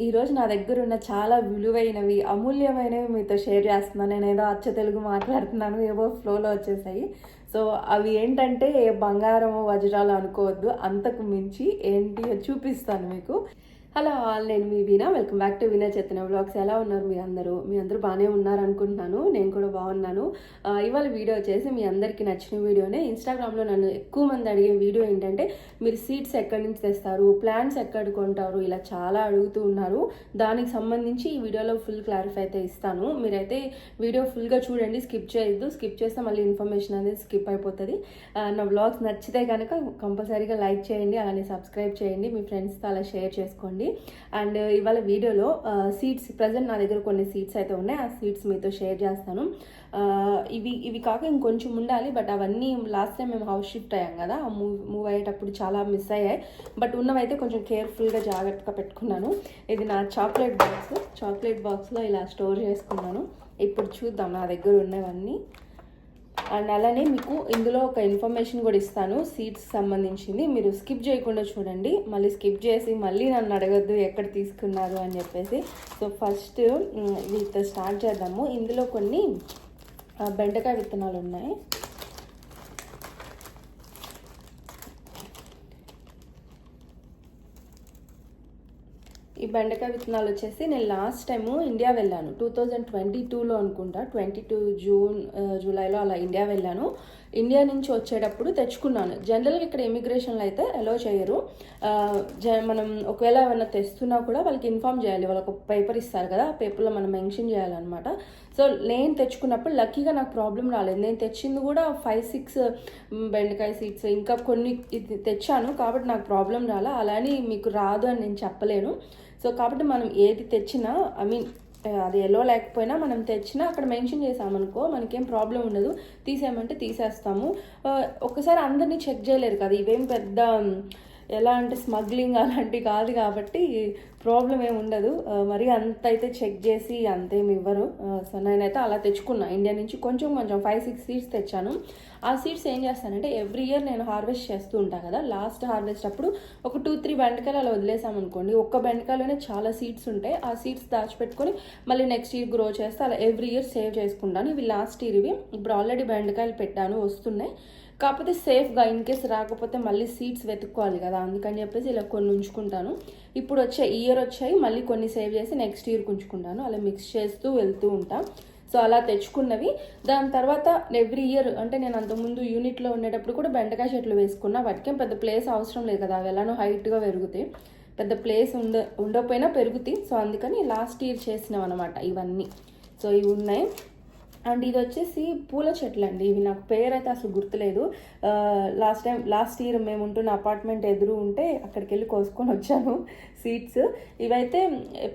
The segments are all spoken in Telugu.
ఈరోజు నా దగ్గర ఉన్న చాలా విలువైనవి అమూల్యమైనవి మీతో షేర్ చేస్తున్నాను. నేను ఏదో అచ్చ తెలుగు మాట్లాడుతున్నాను ఏవో ఫ్లోలో వచ్చేసాయి. సో అవి ఏంటంటే బంగారము వజ్రాలు అనుకోవద్దు. అంతకు మించి ఏంటి చూపిస్తాను మీకు. హలో ఆల్ నేను మీ Veena. Welcome back to Veena Chetana vlogs. ఎలా ఉన్నారు మీ అందరూ? మీ అందరూ బాగానే ఉన్నారు అనుకుంటున్నాను నేను కూడా బాగున్నాను. ఇవాళ వీడియో వచ్చేసి మీ అందరికీ నచ్చిన వీడియోనే. ఇన్స్టాగ్రామ్లో నన్ను ఎక్కువ మంది అడిగే వీడియో ఏంటంటే మీరు సీడ్స్ ఎక్కడి నుంచి తెస్తారు? ప్లాన్స్ ఎక్కడ కొంటారు? ఇలా చాలా అడుగుతూ ఉన్నారు. దానికి సంబంధించి ఈ వీడియోలో ఫుల్ క్లారిఫై అయితే ఇస్తాను. మీరైతే వీడియో ఫుల్గా చూడండి. స్కిప్ చేయొద్దు. స్కిప్ చేస్తే మళ్ళీ ఇన్ఫర్మేషన్ అనేది స్కిప్ అయిపోతుంది. నా వ్లాగ్స్ నచ్చితే కనుక కంపల్సరీగా లైక్ చేయండి. అలానే సబ్స్క్రైబ్ చేయండి. మీ ఫ్రెండ్స్తో అలా షేర్ చేసుకోండి. అండ్ ఇవాళ వీడియోలో సీట్స్ ప్రజెంట్ నా దగ్గర కొన్ని సీట్స్ అయితే ఉన్నాయి. ఆ సీట్స్ మీతో షేర్ చేస్తాను. ఇవి ఇవి కాక ఇంకొంచెం ఉండాలి బట్ అవన్నీ లాస్ట్ టైం మేము హౌస్ షిఫ్ట్ అయ్యాం కదా ఆ మూవ్ మూవ్ అయ్యేటప్పుడు చాలా మిస్ అయ్యాయి. బట్ ఉన్నవైతే కొంచెం కేర్ఫుల్గా జాగ్రత్తగా పెట్టుకున్నాను. ఇది నా చాక్లెట్ బాక్స్. చాక్లెట్ బాక్స్లో ఇలా స్టోర్ చేసుకున్నాను. ఇప్పుడు చూద్దాం నా దగ్గర ఉన్నవన్నీ. అండ్ అలానే మీకు ఇందులో ఒక ఇన్ఫర్మేషన్ కూడా ఇస్తాను. సీట్స్ సంబంధించింది. మీరు స్కిప్ చేయకుండా చూడండి. మళ్ళీ స్కిప్ చేసి మళ్ళీ నన్ను అడగద్దు ఎక్కడ తీసుకున్నారు అని చెప్పేసి. సో ఫస్ట్ వీటితో స్టార్ట్ చేద్దాము. ఇందులో కొన్ని బెండకాయ విత్తనాలు ఉన్నాయి ఈ బెండకాయ విత్తనాలు వచ్చేసి నేను లాస్ట్ టైము ఇండియా వెళ్ళాను. టూ థౌజండ్ ట్వంటీ టూలో అనుకుంటా ట్వంటీ టూ జూన్ జూలైలో అలా ఇండియా వెళ్ళాను. ఇండియా నుంచి వచ్చేటప్పుడు తెచ్చుకున్నాను. జనరల్గా ఇక్కడ ఇమిగ్రేషన్లో అయితే అలో చేయరు. జ మనం ఒకవేళ ఏమైనా తెస్తున్నా కూడా వాళ్ళకి ఇన్ఫామ్ చేయాలి. వాళ్ళకి ఒక పేపర్ ఇస్తారు కదా ఆ పేపర్లో మనం మెన్షన్ చేయాలన్నమాట. సో నేను తెచ్చుకున్నప్పుడు లక్కీగా నాకు ప్రాబ్లం రాలేదు. నేను తెచ్చింది కూడా ఫైవ్ సిక్స్ బెండకాయ సీడ్స్ ఇంకా కొన్ని ఇది తెచ్చాను. కాబట్టి నాకు ప్రాబ్లం రాలా. అలాని మీకు రాదు అని నేను చెప్పలేను. సో కాబట్టి మనం ఏది తెచ్చినా ఐ మీన్ అది ఎల్లో లేకపోయినా మనం తెచ్చినా అక్కడ మెన్షన్ చేసామనుకో మనకేం ప్రాబ్లం ఉండదు. తీసేయమంటే తీసేస్తాము. ఒకసారి ఒక్కసారి అందరినీ చెక్ చేయలేరు కదా ఇవేం పెద్ద ఎలా అంటే స్మగ్లింగ్ అలాంటివి కాదు కాబట్టి ప్రాబ్లం ఏమి ఉండదు. మరి అంత అయితే చెక్ చేసి అంతేమి ఇవ్వరు. సో నేనైతే అలా తెచ్చుకున్నా. ఇండియా నుంచి కొంచెం కొంచెం ఫైవ్ సిక్స్ సీడ్స్ తెచ్చాను. ఆ సీడ్స్ ఏం చేస్తానంటే ఎవ్రీ ఇయర్ నేను హార్వెస్ట్ చేస్తూ ఉంటాను కదా లాస్ట్ హార్వెస్ట్ అప్పుడు ఒక టూ త్రీ బెండకాయలు అలా వదిలేసాం అనుకోండి. ఒక్క బెండకాయలోనే చాలా సీడ్స్ ఉంటాయి. ఆ సీడ్స్ దాచిపెట్టుకొని మళ్ళీ నెక్స్ట్ ఇయర్ గ్రో చేస్తే అలా ఎవ్రీ ఇయర్ సేవ్ చేసుకుంటాను. ఇవి లాస్ట్ ఇయర్ ఇవి. ఇప్పుడు ఆల్రెడీ బెండకాయలు పెట్టాను వస్తున్నాయి. కాకపోతే సేఫ్గా ఇన్ కేస్ రాకపోతే మళ్ళీ సీట్స్ వెతుక్కోవాలి కదా అందుకని చెప్పేసి ఇలా కొన్ని ఉంచుకుంటాను. ఇప్పుడు వచ్చే ఇయర్ వచ్చాయి మళ్ళీ కొన్ని సేవ్ చేసి నెక్స్ట్ ఇయర్కి ఉంచుకుంటాను అలా మిక్స్ చేస్తూ వెళ్తూ ఉంటాను సో అలా తెచ్చుకున్నవి. దాని తర్వాత ఎవ్రీ ఇయర్ అంటే నేను అంతకుముందు యూనిట్లో ఉండేటప్పుడు కూడా బెండకాయ చెట్లు వేసుకున్నా. వాటికేం పెద్ద ప్లేస్ అవసరం లేదు కదా అవి ఎలానో హైట్గా పెరుగుతాయి పెద్ద ప్లేస్ ఉండ ఉండకపోయినా పెరుగుతాయి. సో అందుకని లాస్ట్ ఇయర్ చేసినాం అనమాట ఇవన్నీ. సో ఇవి ఉన్నాయి. అండ్ ఇది వచ్చేసి పూల చెట్లు అండి ఇవి నాకు పేరు అయితే అసలు గుర్తులేదు. లాస్ట్ టైం లాస్ట్ ఇయర్ మేము ఉంటున్న అపార్ట్మెంట్ ఎదురు ఉంటే అక్కడికి వెళ్ళి కోసుకొని వచ్చాను సీడ్స్ ఇవైతే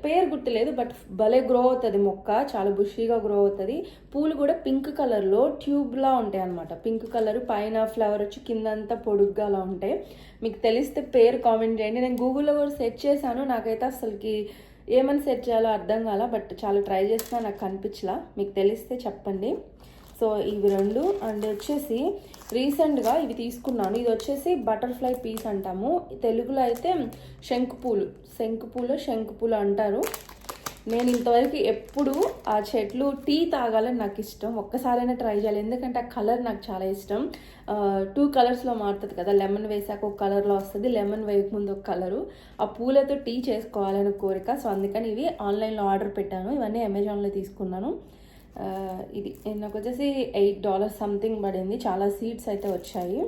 పేరు గుర్తులేదు బట్ భలే గ్రో అవుతుంది మొక్క. చాలా బుషీగా గ్రో అవుతుంది. పూలు కూడా పింక్ కలర్లో ట్యూబ్లా ఉంటాయి అనమాట పింక్ కలర్ పైన ఫ్లవర్ వచ్చి కిందంతా పొడుగ్గా అలా ఉంటాయి. మీకు తెలిస్తే పేరు కామెంట్ చేయండి. నేను గూగుల్లో కూడా సెర్చ్ చేశాను. నాకైతే అసలుకి ఏమని సెట్ చేయాలో అర్థం కాల బట్ చాలా ట్రై చేసినా నాకు కనిపించలా. మీకు తెలిస్తే చెప్పండి. సో ఇవి రెండు అండ్ వచ్చేసి రీసెంట్గా ఇవి తీసుకున్నాను. ఇది వచ్చేసి బటర్ఫ్లై పీస్ అంటాము. తెలుగులో అయితే శంకుపూలు శంకుపూలు శంకుపూలు అంటారు. నేను ఇంతవరకు ఎప్పుడు ఆ చెట్లు టీ తాగాలని నాకు ఇష్టం. ఒక్కసారైనా ట్రై చేయాలి. ఎందుకంటే ఆ కలర్ నాకు చాలా ఇష్టం. టూ కలర్స్లో మారుతుంది కదా. లెమన్ వేసాక ఒక కలర్లో వస్తుంది. లెమన్ వేయక ముందు ఒక కలరు. ఆ పూలతో టీ చేసుకోవాలని కోరిక. సో అందుకని ఇవి ఆన్లైన్లో ఆర్డర్ పెట్టాను. ఇవన్నీ అమెజాన్లో తీసుకున్నాను. ఇది. నాకు వచ్చేసి ఎయిట్ డాలర్స్ సంథింగ్ పడింది. చాలా సీట్స్ అయితే వచ్చాయి.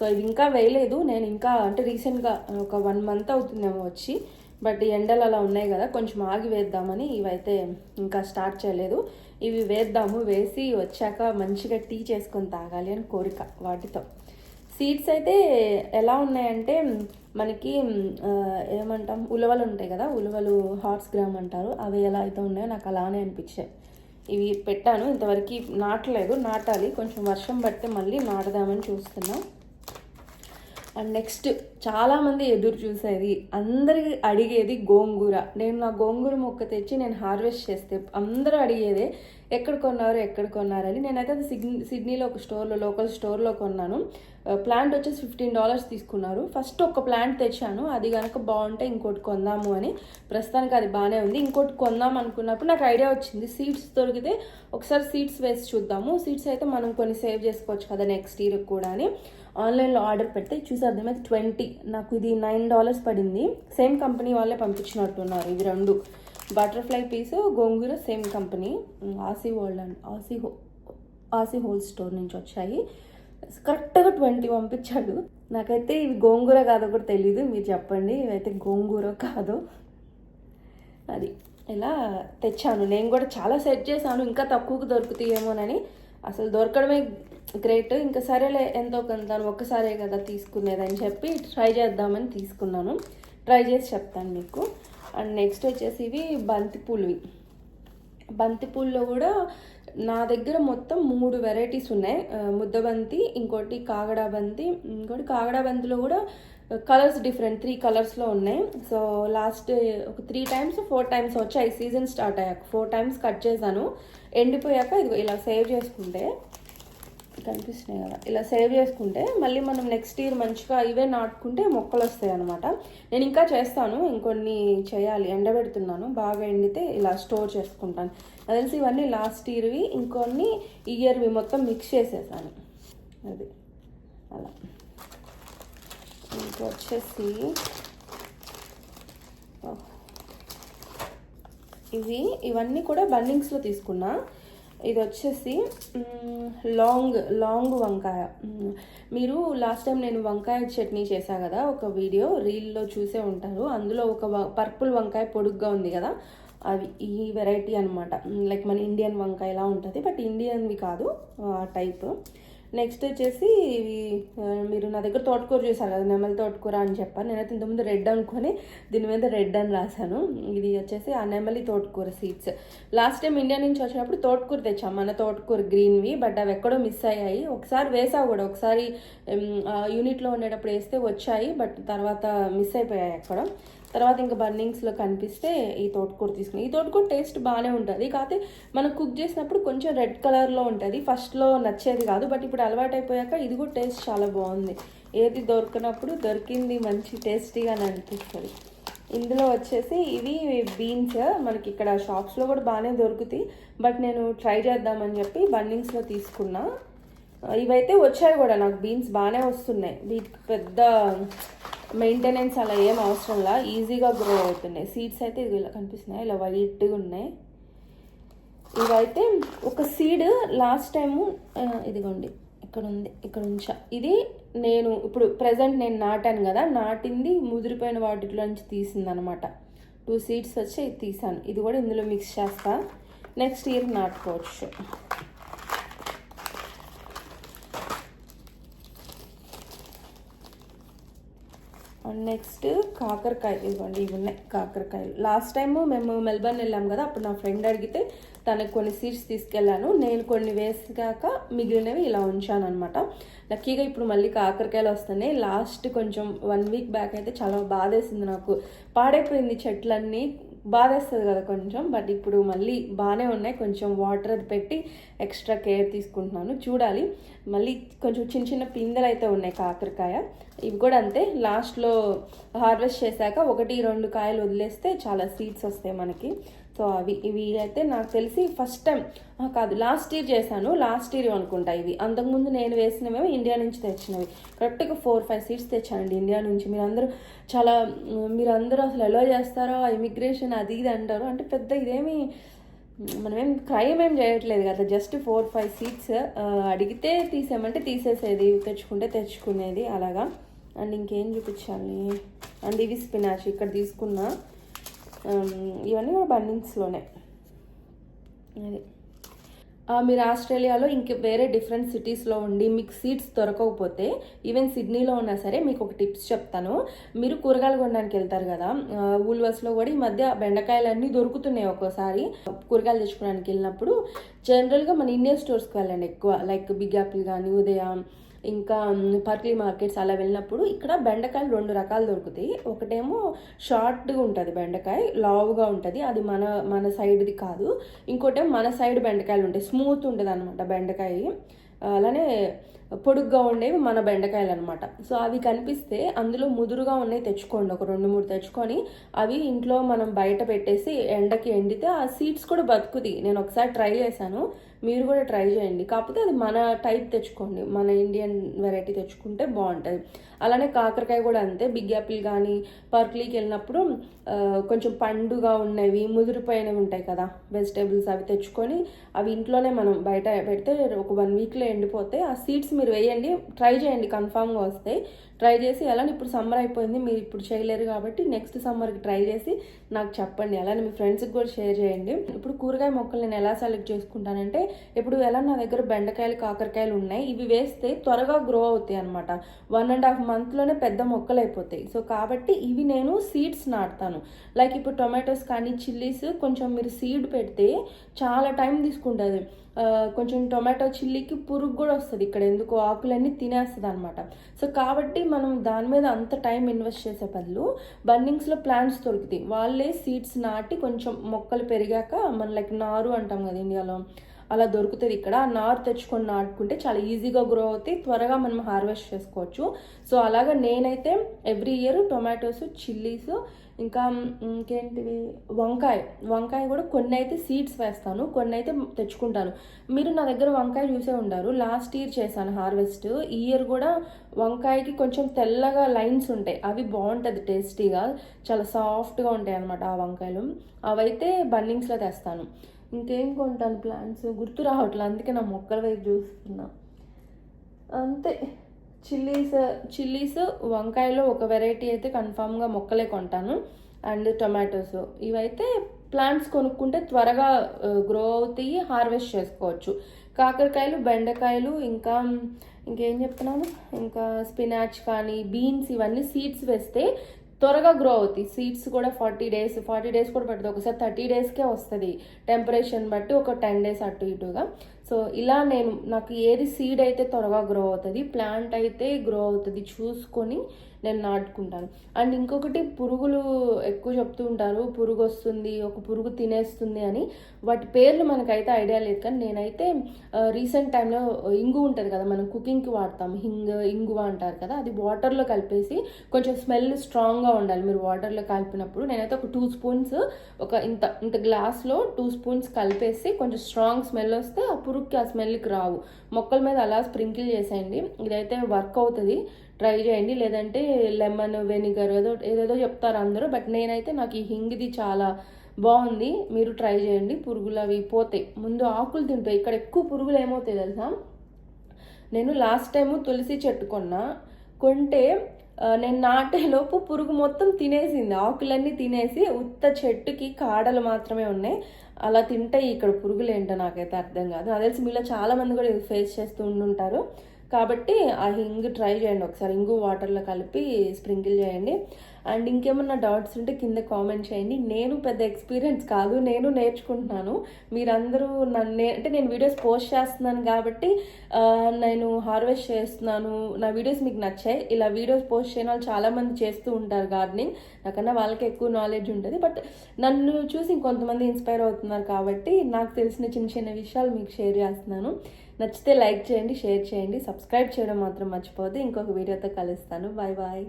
సో ఇది ఇంకా వేయలేదు. నేను ఇంకా అంటే రీసెంట్గా ఒక వన్ మంత్ అవుతుందేమో వచ్చి. బట్ ఎండలు అలా ఉన్నాయి కదా కొంచెం ఆగి వేద్దామని ఇవైతే ఇంకా స్టార్ట్ చేయలేదు. ఇవి వేద్దాము వేసి వచ్చాక మంచిగా టీ చేసుకొని తాగాలి అని కోరిక వాటితో. సీడ్స్ అయితే ఎలా ఉన్నాయంటే మనకి ఏమంటాం ఉలవలు ఉంటాయి కదా ఉలవలు హార్స్ గ్రామ్ అంటారు. అవి ఎలా అయితే ఉన్నాయో నాకు అలానే అనిపించాయి. ఇవి పెట్టాను ఇంతవరకు నాటలేదు నాటాలి. కొంచెం వర్షం పడితే మళ్ళీ నాటుదామని చూస్తున్నాం. అండ్ నెక్స్ట్ చాలామంది ఎదురు చూసేది అందరికి అడిగేది గోంగూర. నేను నా గోంగూర మొక్క తెచ్చి నేను హార్వెస్ట్ చేస్తే అందరూ అడిగేదే ఎక్కడ కొన్నారు ఎక్కడ కొన్నారని నేనైతే అది సిడ్నీ సిడ్నీలో ఒక స్టోర్లో లోకల్ స్టోర్లో కొన్నాను. ప్లాంట్ వచ్చేసి ఫిఫ్టీన్ డాలర్స్ తీసుకున్నారు. ఫస్ట్ ఒక ప్లాంట్ తెచ్చాను. అది కనుక బాగుంటే ఇంకోటి కొందాము అని. ప్రస్తుతానికి అది బాగానే ఉంది. ఇంకోటి కొందాం అనుకున్నప్పుడు నాకు ఐడియా వచ్చింది. సీడ్స్ దొరికితే ఒకసారి సీడ్స్ వేసి చూద్దాము. సీడ్స్ అయితే మనం కొన్ని సేవ్ చేసుకోవచ్చు కదా నెక్స్ట్ ఇయర్ కూడా అని. ఆన్లైన్లో ఆర్డర్ పెడితే చూసి అర్థమైతే ట్వంటీ. నాకు ఇది నైన్ డాలర్స్ పడింది. సేమ్ కంపెనీ వాళ్ళే పంపించినట్టున్నారు. ఇవి రెండు. Butterfly peas gongura same company Aussie world and Aussie Aussie whole store నుంచి వచ్చాయి. కరెక్ట్గా ట్వంటీ పంపించాడు. నాకైతే ఇవి గోంగూర కాదో కూడా తెలియదు మీరు చెప్పండి. ఇవైతే గోంగూర కాదో. అది ఇలా తెచ్చాను. నేను కూడా చాలా సెట్ చేశాను. ఇంకా తక్కువకు దొరుకుతాయేమోనని. అసలు దొరకడమే గ్రేట్. ఇంకా సరేలే ఎంతో కొంత ఒక్కసారే కదా తీసుకునేదని చెప్పి ట్రై చేద్దామని తీసుకున్నాను. ట్రై చేసి చెప్తాను మీకు. అండ్ నెక్స్ట్ వచ్చేసి ఇవి బంతిపూలువి బంతిపూల్లో కూడా నా దగ్గర మొత్తం మూడు వెరైటీస్ ఉన్నాయి. ముద్దబంతి ఇంకోటి కాగడా బంతి ఇంకోటి కాగడా బంతిలో కూడా కలర్స్ డిఫరెంట్ త్రీ కలర్స్లో ఉన్నాయి. సో లాస్ట్ ఒక త్రీ టైమ్స్ ఫోర్ టైమ్స్ వచ్చాయి. సీజన్ స్టార్ట్ అయ్యాక ఫోర్ టైమ్స్ కట్ చేశాను. ఎండిపోయాక ఇది ఇలా సేవ్ చేసుకుంటే కనిపిస్తున్నాయి కదా. ఇలా సేవ్ చేసుకుంటే మళ్ళీ మనం నెక్స్ట్ ఇయర్ మంచిగా ఇవే నాటుకుంటే మొక్కలు వస్తాయి అనమాట నేను ఇంకా చేస్తాను ఇంకొన్ని చేయాలి ఎండబెడుతున్నాను బాగా ఎండితే ఇలా స్టోర్ చేసుకుంటాను. నాకు తెలిసి ఇవన్నీ లాస్ట్ ఇయర్వి ఇంకొన్ని ఇయర్వి మొత్తం మిక్స్ చేసేసాను. అది. అలా. ఇంకొచ్చేసి ఇవి ఇవన్నీ కూడా బన్నింగ్స్లో తీసుకున్నా. ఇది వచ్చేసి లాంగ్ లాంగ్ వంకాయ. మీరు లాస్ట్ టైం నేను వంకాయ చట్నీ చేశా కదా ఒక వీడియో రీల్లో చూసే ఉంటారు. అందులో ఒక వ- పర్పుల్ వంకాయ పొడుగ్గా ఉంది కదా అవి ఈ వెరైటీ అనమాట లైక్ మన ఇండియన్ వంకాయ ఎలా ఉంటుంది బట్ ఇండియన్వి కాదు ఆ టైప్ నెక్స్ట్ వచ్చేసి ఇవి మీరు నా దగ్గర తోటకూర చూసారు కదా నెమలి తోటకూర అని చెప్పాను. నేనైతే ఇంతకుముందు రెడ్ అనుకొని దీని మీద రెడ్ అని రాశాను. ఇది వచ్చేసి ఆ నెమలి తోటకూర సీడ్స్ లాస్ట్ టైం ఇండియా నుంచి వచ్చినప్పుడు తోటకూర తెచ్చాం. మన తోటకూర గ్రీన్వి బట్ అవి ఎక్కడో మిస్ అయ్యాయి. ఒకసారి వేసావు కూడా. ఒకసారి యూనిట్లో ఉండేటప్పుడు వేస్తే వచ్చాయి బట్ తర్వాత మిస్ అయిపోయాయి ఎక్కడో. తర్వాత ఇంకా బర్నింగ్స్లో కనిపిస్తే ఈ తోటకూర తీసుకుని ఈ తోటకూర టేస్ట్ బాగానే ఉంటుంది. కాకపోతే మనం కుక్ చేసినప్పుడు కొంచెం రెడ్ కలర్లో ఉంటుంది. ఫస్ట్లో నచ్చేది కాదు బట్ ఇప్పుడు అలవాటు అయిపోయాక ఇది కూడా టేస్ట్ చాలా బాగుంది. ఏది దొరికినప్పుడు దొరికింది మంచి టేస్టీగా అనిపిస్తుంది. ఇందులో వచ్చేసి ఇవి బీన్స్. మనకి ఇక్కడ షాప్స్లో కూడా బాగానే దొరుకుతాయి. బట్ నేను ట్రై చేద్దామని చెప్పి బన్నింగ్స్లో తీసుకున్నా. ఇవైతే వచ్చాయి కూడా. నాకు బీన్స్ బాగానే వస్తున్నాయి. వీటికి పెద్ద మెయింటెనెన్స్ అలా ఏం అవసరంలా ఈజీగా గ్రో అవుతున్నాయి. సీడ్స్ అయితే ఇది ఇలా కనిపిస్తున్నాయి. ఇలా వైట్గా ఉన్నాయి. ఇవైతే ఒక సీడ్ లాస్ట్ టైము ఇదిగోండి. ఇక్కడ ఉంది ఇక్కడ ఉంచా. ఇది నేను ఇప్పుడు ప్రజెంట్ నేను నాటాను కదా. నాటింది ముదిరిపోయిన వాటిలో నుంచి తీసింది అనమాట టూ సీడ్స్ వచ్చి తీసాను. ఇది కూడా ఇందులో మిక్స్ చేస్తా. Next year నాటుకోవచ్చు. నెక్స్ట్ కాకరకాయ. ఇవ్వండి ఇవి ఉన్నాయి కాకరకాయలు. లాస్ట్ టైము మేము మెల్బర్న్ వెళ్ళాం కదా అప్పుడు నా ఫ్రెండ్ అడిగితే తనకు కొన్ని సీడ్స్ తీసుకెళ్ళాను. నేను కొన్ని వేసాక మిగిలినవి ఇలా ఉంచాను అనమాట లక్కీగా ఇప్పుడు మళ్ళీ కాకరకాయలు వస్తున్నాయి. లాస్ట్ కొంచెం వన్ వీక్ బ్యాక్ అయితే చాలా బాధేసింది నాకు. పాడైపోయింది చెట్లన్నీ. బాధేస్తుంది కదా కొంచెం బట్ ఇప్పుడు మళ్ళీ బాగానే ఉన్నాయి. కొంచెం వాటర్ అది పెట్టి ఎక్స్ట్రా కేర్ తీసుకుంటున్నాను. చూడాలి. మళ్ళీ కొంచెం చిన్న చిన్న పిందెలు అయితే ఉన్నాయి కాకరకాయ. ఇవి కూడా అంతే. లాస్ట్లో హార్వెస్ట్ చేశాక ఒకటి రెండు కాయలు వదిలేస్తే చాలా సీడ్స్ వస్తాయి మనకి. సో అవి ఇవి అయితే నాకు తెలిసి ఫస్ట్ టైం కాదు లాస్ట్ ఇయర్ చేశాను లాస్ట్ ఇయర్ అనుకుంటా ఇవి. అంతకుముందు నేను వేసినవేమో ఇండియా నుంచి తెచ్చినవి. కరెక్ట్గా ఫోర్ ఫైవ్ సీట్స్ తెచ్చానండి ఇండియా నుంచి. మీరందరూ చాలా మీరందరూ అసలు ఎలా చేస్తారో ఇమిగ్రేషన్ అది ఇది అంటారు. అంటే పెద్ద ఇదేమి మనమేం క్రైమ్ ఏం చేయట్లేదు కదా. జస్ట్ ఫోర్ ఫైవ్ సీట్స్ అడిగితే తీసేమంటే తీసేసేది. తెచ్చుకుంటే తెచ్చుకునేది అలాగా. అండ్ ఇంకేం చూపించాలి? అండ్ ఇవి స్పినాచ్ ఇక్కడ తీసుకున్నా. Um, ఇవన్నీ కూడా బన్నింగ్స్లోనే. అది. మీరు ఆస్ట్రేలియాలో ఇంక వేరే డిఫరెంట్ సిటీస్లో ఉండి మీకు సీట్స్ దొరకకపోతే ఈవెన్ సిడ్నీలో ఉన్నా సరే మీకు ఒక టిప్స్ చెప్తాను. మీరు కూరగాయలు కొనడానికి వెళ్తారు కదా ఊల్వర్స్లో కూడా ఈ మధ్య బెండకాయలు అన్నీ దొరుకుతున్నాయి ఒక్కోసారి. కూరగాయలు తెచ్చుకోవడానికి వెళ్ళినప్పుడు జనరల్గా మన ఇండియన్ స్టోర్స్కి వెళ్ళండి ఎక్కువ. లైక్ బిగ్ యాపిల్ కానీ ఉదయం ఇంకా పర్క్లీ మార్కెట్స్ అలా వెళ్ళినప్పుడు ఇక్కడ బెండకాయలు రెండు రకాలు దొరుకుతాయి. ఒకటేమో షార్ట్గా ఉంటుంది బెండకాయ లావుగా ఉంటుంది. అది మన మన సైడ్ది కాదు. ఇంకోటేమో మన సైడ్ బెండకాయలు ఉంటాయి. స్మూత్ ఉంటుంది అనమాట బెండకాయ. అలానే పొడుగ్గా ఉండేవి మన బెండకాయలు అనమాట సో అవి కనిపిస్తే అందులో ముదురుగా ఉన్నాయి తెచ్చుకోండి. ఒక రెండు మూడు తెచ్చుకొని అవి ఇంట్లో మనం బయట పెట్టేసి ఎండకి ఎండితే ఆ సీడ్స్ కూడా బతుకుది నేను ఒకసారి ట్రై చేశాను. మీరు కూడా ట్రై చేయండి. కాకపోతే అది మన టైప్ తెచ్చుకోండి. మన ఇండియన్ వెరైటీ తెచ్చుకుంటే బాగుంటుంది. అలానే కాకరకాయ కూడా అంతే. బిగ్ యాపిల్ కానీ పర్క్లీకి వెళ్ళినప్పుడు కొంచెం పండుగా ఉన్నవి ముదిరిపోయినవి ఉంటాయి కదా వెజిటేబుల్స్ అవి తెచ్చుకొని అవి ఇంట్లోనే మనం బయట పెడితే ఒక వన్ వీక్లో ఎండిపోతే ఆ సీడ్స్ మీరు వేయండి ట్రై చేయండి కన్ఫామ్గా వస్తాయి ట్రై చేసి ఎలా ఇప్పుడు సమ్మర్ అయిపోయింది మీరు ఇప్పుడు చేయలేరు కాబట్టి నెక్స్ట్ సమ్మర్కి ట్రై చేసి నాకు చెప్పండి. అలానే మీ ఫ్రెండ్స్కి కూడా షేర్ చేయండి. ఇప్పుడు కూరగాయ మొక్కలు నేను ఎలా సెలెక్ట్ చేసుకుంటానంటే ఇప్పుడు ఎలా నా దగ్గర బెండకాయలు కాకరకాయలు ఉన్నాయి ఇవి వేస్తే త్వరగా గ్రో అవుతాయి అనమాట వన్ అండ్ హాఫ్ మంత్లోనే పెద్ద మొక్కలు అయిపోతాయి సో కాబట్టి ఇవి నేను సీడ్స్ నాటుతాను. లైక్ ఇప్పుడు టొమాటోస్ కానీ చిల్లీస్ కొంచెం మీరు సీడ్ పెడితే చాలా టైం తీసుకుంటుంది. కొంచెం టొమాటో చిల్లీకి పురుగు కూడా వస్తుంది. ఇక్కడ ఎందుకు ఆకులన్నీ తినేస్తుంది అనమాట సో కాబట్టి మనం దాని మీద అంత టైం ఇన్వెస్ట్ చేసే బదులు బన్నింగ్స్లో ప్లాంట్స్ దొరుకుతాయి. వాళ్ళే సీడ్స్ నాటి కొంచెం మొక్కలు పెరిగాక మన లైక్ నారు అంటాం కదా ఇండియాలో. అలా దొరుకుతుంది ఇక్కడ. ఆ నారు తెచ్చుకొని నాటుకుంటే చాలా ఈజీగా గ్రో అవుతాయి త్వరగా మనం హార్వెస్ట్ చేసుకోవచ్చు. సో అలాగా నేనైతే ఎవ్రీ ఇయర్ టొమాటోస్ చిల్లీస్ ఇంకా ఇంకేంటివి? వంకాయ. వంకాయ కూడా కొన్ని అయితే సీడ్స్ వేస్తాను కొన్ని అయితే తెచ్చుకుంటాను. మీరు నా దగ్గర వంకాయ చూసే ఉండారు లాస్ట్ ఇయర్ చేశాను హార్వెస్ట్ ఈ ఇయర్ కూడా వంకాయకి కొంచెం తెల్లగా లైన్స్ ఉంటాయి. అవి బాగుంటుంది టేస్టీగా చాలా సాఫ్ట్గా ఉంటాయి అనమాట ఆ వంకాయలు. అవైతే బన్నింగ్స్లో తెస్తాను. ఇంకేం కొంటాను ప్లాంట్స్ గుర్తు రావట్లేదు అందుకే నా మొక్కల వైపు చూస్తున్నా. అంతే. చిల్లీస్ చిల్లీస్ వంకాయలో ఒక వెరైటీ అయితే కన్ఫామ్గా మొక్కలే కొంటాను. అండ్ టొమాటోస్ ఇవైతే ప్లాంట్స్ కొనుక్కుంటే త్వరగా గ్రో అవుతాయి హార్వెస్ట్ చేసుకోవచ్చు. కాకరకాయలు బెండకాయలు ఇంకా ఇంకేం చెప్తున్నాను? ఇంకా స్పినాచ్ కానీ బీన్స్ ఇవన్నీ సీడ్స్ వేస్తే త్వరగా గ్రో అవుతాయి సీడ్స్ కూడా ఫార్టీ డేస్ ఫార్టీ డేస్ కూడా పడుతుంది ఒకసారి థర్టీ డేస్కే వస్తుంది. టెంపరేచర్ని బట్టి ఒక టెన్ డేస్ అటు ఇటుగా. సో ఇలా నేను నాకు ఏది సీడ్ అయితే త్వరగా గ్రో అవుతుంది ప్లాంట్ అయితే గ్రో అవుతుంది చూసుకొని నేను నాటుకుంటాను. అండ్ ఇంకొకటి పురుగులు ఎక్కువ చెప్తూ ఉంటారు పురుగు వస్తుంది ఒక పురుగు తినేస్తుంది అని. వాటి పేర్లు మనకైతే ఐడియా లేదు కానీ నేనైతే రీసెంట్ టైంలో ఇంగు ఉంటుంది కదా మనం కుకింగ్కి వాడతాం. హింగ్ ఇంగువ అంటారు కదా అది వాటర్లో కలిపేసి కొంచెం స్మెల్ స్ట్రాంగ్గా ఉండాలి. మీరు వాటర్లో కలిపినప్పుడు నేనైతే ఒక టూ స్పూన్స్ ఒక ఇంత ఇంత గ్లాస్లో టూ స్పూన్స్ కలిపేసి కొంచెం స్ట్రాంగ్ స్మెల్ వస్తే అప్పుడు పురుగుకి ఆ స్మెల్కి రావు. మొక్కల మీద అలా స్ప్రింకిల్ చేసేయండి. ఇదైతే వర్క్ అవుతుంది. ట్రై చేయండి. లేదంటే లెమన్ వెనిగర్ ఏదో ఏదేదో చెప్తారు అందరూ. బట్ నేనైతే నాకు ఈ హింగ్ది చాలా బాగుంది. మీరు ట్రై చేయండి. పురుగులు అవి పోతాయి. ముందు ఆకులు తింటాయి ఇక్కడ ఎక్కువ పురుగులు ఏమవుతాయి తెలుసా? నేను లాస్ట్ టైము తులసి చెట్టు కొన్నా. కొంటే నేను నాటేలోపు పురుగు మొత్తం తినేసింది. ఆకులన్నీ తినేసి ఉత్త చెట్టుకి కాడలు మాత్రమే ఉన్నాయి. అలా తింటాయి ఇక్కడ పురుగులు ఏంటో నాకైతే అర్థం కాదు. నాకు తెలిసి మీలో చాలామంది కూడా ఇది ఫేస్ చేస్తూ ఉండుంటారు. కాబట్టి ఆ హింగ్ ట్రై చేయండి ఒకసారి. ఇంగు వాటర్లో కలిపి స్ప్రింకిల్ చేయండి. అండ్ ఇంకేమన్నా డౌట్స్ ఉంటే కింద కామెంట్ చేయండి. నేను పెద్ద ఎక్స్పీరియన్స్ కాదు నేను నేర్చుకుంటున్నాను. మీరందరూ నన్ను అంటే నేను వీడియోస్ పోస్ట్ చేస్తున్నాను కాబట్టి నేను హార్వెస్ట్ చేస్తున్నాను. నా వీడియోస్ మీకు నచ్చాయి. ఇలా వీడియోస్ పోస్ట్ చేయని వాళ్ళు చాలామంది చేస్తూ ఉంటారు గార్డెనింగ్. నాకన్నా వాళ్ళకి ఎక్కువ నాలెడ్జ్ ఉంటుంది. బట్ నన్ను చూసి ఇంకొంతమంది ఇన్స్పైర్ అవుతున్నారు కాబట్టి నాకు తెలిసిన చిన్న చిన్న విషయాలు మీకు షేర్ చేస్తున్నాను. నచ్చితే లైక్ చేయండి షేర్ చేయండి సబ్స్క్రైబ్ చేయడం మాత్రం మర్చిపోతే ఇంకొక వీడియోతో కలుస్తాను. Bye bye.